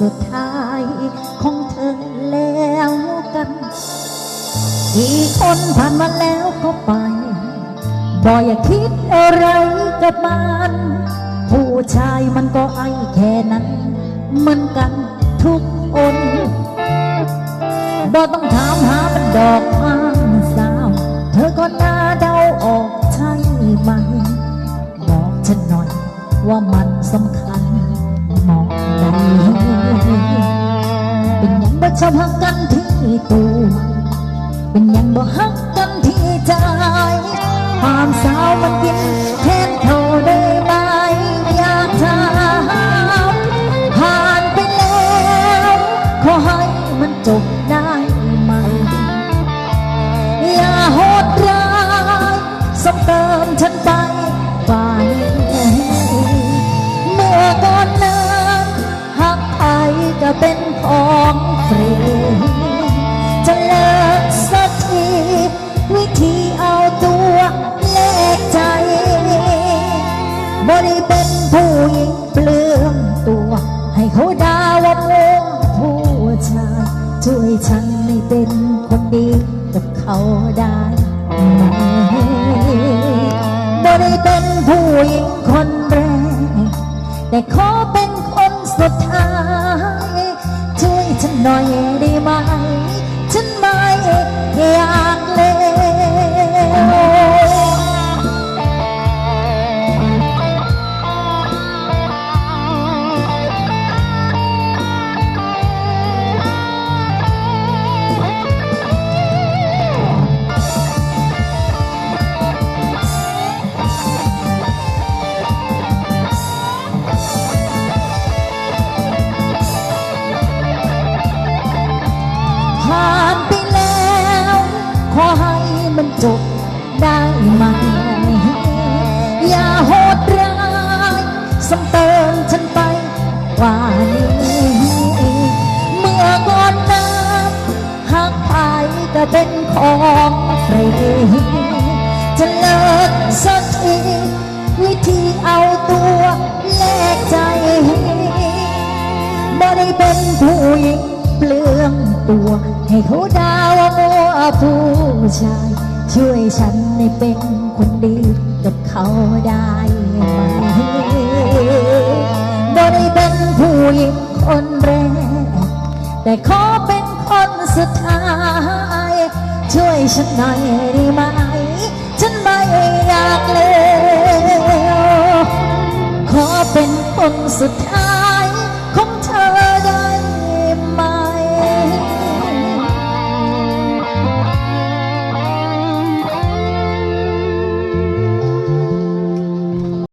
สุดท้ายของเธอแล้วกันอีกคนผ่านมาแล้วก็ไปบ่อย่าคิดอะไรกับมันผู้ชายมันก็ไอแค่นั้นเหมือนกันทุกคนบ่ต้องถามหาเป็นดอกไม้สาว เธอก็น่าเดาออกใช่ไหมบอกฉันหน่อยว่ามันสำคัญ อบหักกันที่ตัวเป็นยังบ่ฮักกันที่ใจ ความสาวมันกินแทนเขาได้ไหมอยากถามผ่านไปแล้วขอให้มันจบได้ไหมอย่าโหดร้ายซ้ำเติมฉันไปฝ่ายเมื่อก่อนนั้นหักใครก็เป็นของ ผู้หญิงเปลืองตัว ให้เขาด่าว่าโง่ผู้ชายช่วยฉันให้เป็นคนดีกับเขาได้ไหมบ่ได้เป็นผู้หญิงคนแรกแต่ขอเป็นคนสุดท้าย ช่วยฉันหน่อย ได้ไหมอย่าโหดร้ายซ้ำเติมฉันไปกว่านี้เมื่อก่อนนั้นหักไปก็เป็นของฟรีจะเลิกสักทีวิธีเอาตัวแลกใจบ่ได้เป็นผู้หญิงเปลืองตัว ให้เขาด่าว่ามัวผู้ชาย ช่วยฉันให้เป็นคนดีกับเขาได้ไหมบ่ได้เป็นผู้หญิงคนแรก แต่ขอเป็นคนสุดท้าย ช่วยฉันหน่อยได้ไหม ฉันไม่อยากเลวขอเป็นคนสุดท้าย